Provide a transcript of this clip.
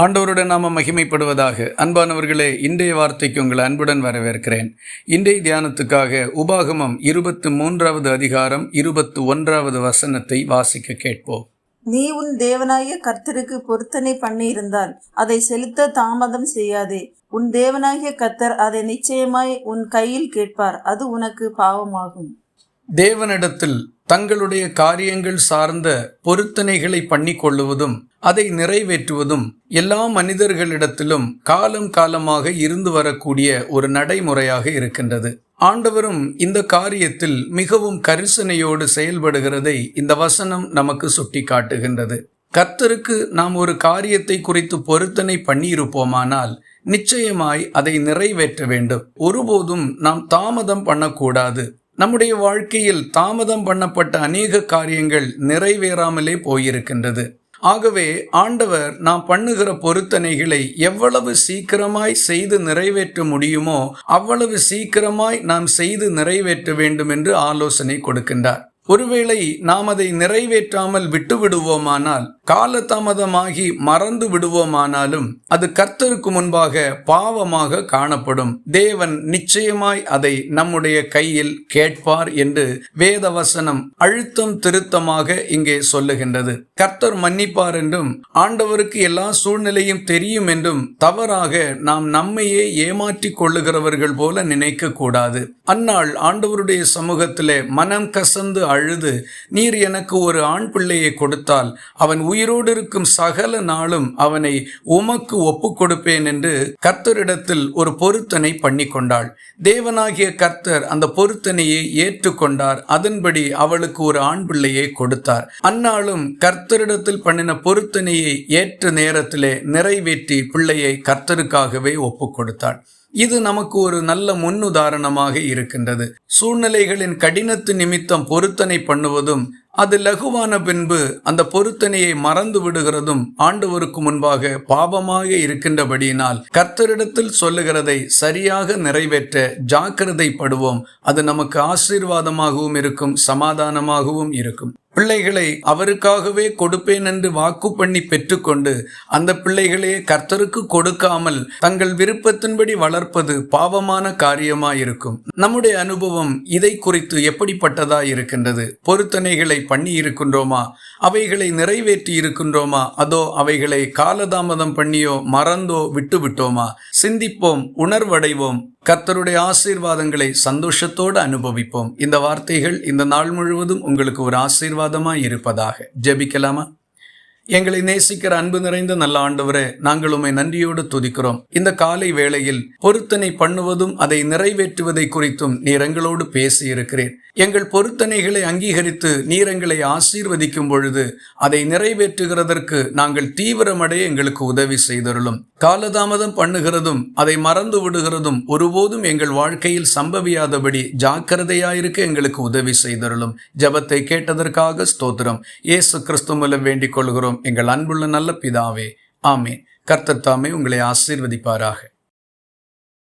ஆண்டவருடன் நாம மகிமைப்படுவதாக. அன்பானவர்களே இன்றைய வார்த்தைக்கு உங்களை அன்புடன் வரவேற்கிறேன். இன்றைய தியானத்துக்காக உபாகமம் இருபத்து மூன்றாவது அதிகாரம் இருபத்து ஒன்றாவது வசனத்தை வாசிக்க கேட்போம். நீ உன் தேவனாய கர்த்தருக்கு பொருத்தனை பண்ணியிருந்தால் அதை செலுத்த தாமதம் செய்யாதே. உன் தேவனாகிய கர்த்தர் அதை நிச்சயமாய் உன் கையில் கேட்பார் அது உனக்கு பாவமாகும். தேவனிடத்தில் தங்களுடைய காரியங்கள் சார்ந்த பொருத்தனைகளை பண்ணிக்கொள்ளுவதும் அதை நிறைவேற்றுவதும் எல்லா மனிதர்களிடத்திலும் காலம் காலமாக இருந்து வரக்கூடிய ஒரு நடைமுறையாக இருக்கின்றது. ஆண்டவரும் இந்த காரியத்தில் மிகவும் கரிசனையோடு செயல்படுகிறதை இந்த வசனம் நமக்கு சுட்டி காட்டுகின்றது கர்த்தருக்கு நாம் ஒரு காரியத்தை குறித்து பொருத்தனை பண்ணியிருப்போமானால் நிச்சயமாய் அதை நிறைவேற்ற வேண்டும். ஒருபோதும் நாம் தாமதம் பண்ணக்கூடாது. நம்முடைய வாழ்க்கையில் தாமதம் பண்ணப்பட்ட அநேக காரியங்கள் நிறைவேறாமலே போயிருக்கின்றது. ஆகவே ஆண்டவர் நாம் பண்ணுகிற பொருத்தனைகளை எவ்வளவு சீக்கிரமாய் செய்து நிறைவேற்ற முடியுமோ அவ்வளவு சீக்கிரமாய் நாம் செய்து நிறைவேற்ற வேண்டும் என்று ஆலோசனை கொடுக்கின்றார். ஒருவேளை நாம் அதை நிறைவேற்றாமல் விட்டு விடுவோமானால் காலதாமதமாகி மறந்து விடுவோமானாலும் அது கர்த்தருக்கு முன்பாக பாவமாக காணப்படும். தேவன் நிச்சயமாய் அதை நம்முடைய கையில் கேட்பார் என்று வேதவசனம் அழுத்தம் திருத்தமாக இங்கே சொல்லுகின்றது. கர்த்தர் மன்னிப்பார் என்றும் ஆண்டவருக்கு எல்லா சூழ்நிலையும் தெரியும் என்றும் தவறாக நாம் நம்மையே ஏமாற்றிக் கொள்ளுகிறவர்கள் போல நினைக்க கூடாது அந்நாள் ஆண்டவருடைய சமூகத்திலே மனம் கசந்து அழுது. நீர் எனக்கு ஒரு ஆண் பிள்ளையை கொடுத்தால் அவன் உயிரோடு இருக்கும் சகல நாளும் அவனை உமக்கு ஒப்புக் கொடுப்பேன் என்று கர்த்தரிடத்தில் ஒரு பொருத்தனை பண்ணி கொண்டாள். தேவனாகிய கர்த்தர் அந்த பொருத்தனையை ஏற்றுக்கொண்டார் அதன்படி அவளுக்கு ஒரு ஆண் பிள்ளையை கொடுத்தார். அந்நாளும் கர்த்தரிடத்தில் பண்ணின பொருத்தனையை ஏற்ற நேரத்திலே நிறைவேற்றி பிள்ளையை கர்த்தருக்காகவே ஒப்புக் கொடுத்தாள். இது நமக்கு ஒரு நல்ல முன்னுதாரணமாக இருக்கின்றது. சூழ்நிலைகளின் கடினத்து நிமித்தம் பொருத்தனை பண்ணுவதும் அது லகுவான பின்பு அந்த பொருத்தனையை மறந்து விடுகிறதும் ஆண்டவருக்கு முன்பாக பாவமாக இருக்கின்றபடியினால் கர்த்தரிடத்தில் சொல்லுகிறதை சரியாக நிறைவேற்ற ஜாக்கிரதைப்படுவோம். அது நமக்கு ஆசீர்வாதமாகவும் இருக்கும் சமாதானமாகவும் இருக்கும். பிள்ளைகளை அவருக்காகவே கொடுப்பேன் என்று வாக்கு பண்ணி பெற்றுக்கொண்டு அந்த பிள்ளைகளே கர்த்தருக்கு கொடுக்காமல் தங்கள் விருப்பத்தின்படி வளர்ப்பது பாவமான காரியமாயிருக்கும். நம்முடைய அனுபவம் இதை குறித்து எப்படிப்பட்டதா இருக்கின்றது பொருத்தனைகளை பண்ணி இருக்கின்றோமா அவைகளை நிறைவேற்றி இருக்கின்றோமா அதோ அவைகளை காலதாமதம் பண்ணியோ மறந்தோ விட்டு விட்டோமா சிந்திப்போம் உணர்வடைவோம். கர்த்தருடைய ஆசீர்வாதங்களை சந்தோஷத்தோடு அனுபவிப்போம். இந்த வார்த்தைகள் இந்த நாள் முழுவதும் உங்களுக்கு ஒரு ஆசீர்வாதமாக இருப்பதாக ஜெபிக்கலாமா? எங்களை நேசிக்கிற அன்பு நிறைந்த நல்ல ஆண்டவரே நாங்கள் உண்மை நன்றியோடு துதிக்கிறோம். இந்த காலை வேளையில் பொருத்தனை பண்ணுவதும் அதை நிறைவேற்றுவதை குறித்தும் நீர் எங்களோடு பேசி இருக்கிறேன் எங்கள் பொருத்தனைகளை அங்கீகரித்து நீர் எங்களை ஆசீர்வதிக்கும் பொழுது அதை நிறைவேற்றுகிறதற்கு நாங்கள் தீவிரமடைய எங்களுக்கு உதவி செய்தருளும். காலதாமதம் பண்ணுகிறதும் அதை மறந்து விடுகிறதும் ஒருபோதும் எங்கள் வாழ்க்கையில் சம்பவியாதபடி ஜாக்கிரதையாயிருக்க எங்களுக்கு உதவி செய்தருளும். ஜபத்தை கேட்டதற்காக ஸ்தோத்திரம். இயேசு கிறிஸ்து மூலம் வேண்டிக் கொள்கிறோம். எங்கள் அன்புள்ள நல்ல பிதாவே ஆமே கர்த்தத்தாமே உங்களை ஆசீர்வதிப்பாராக.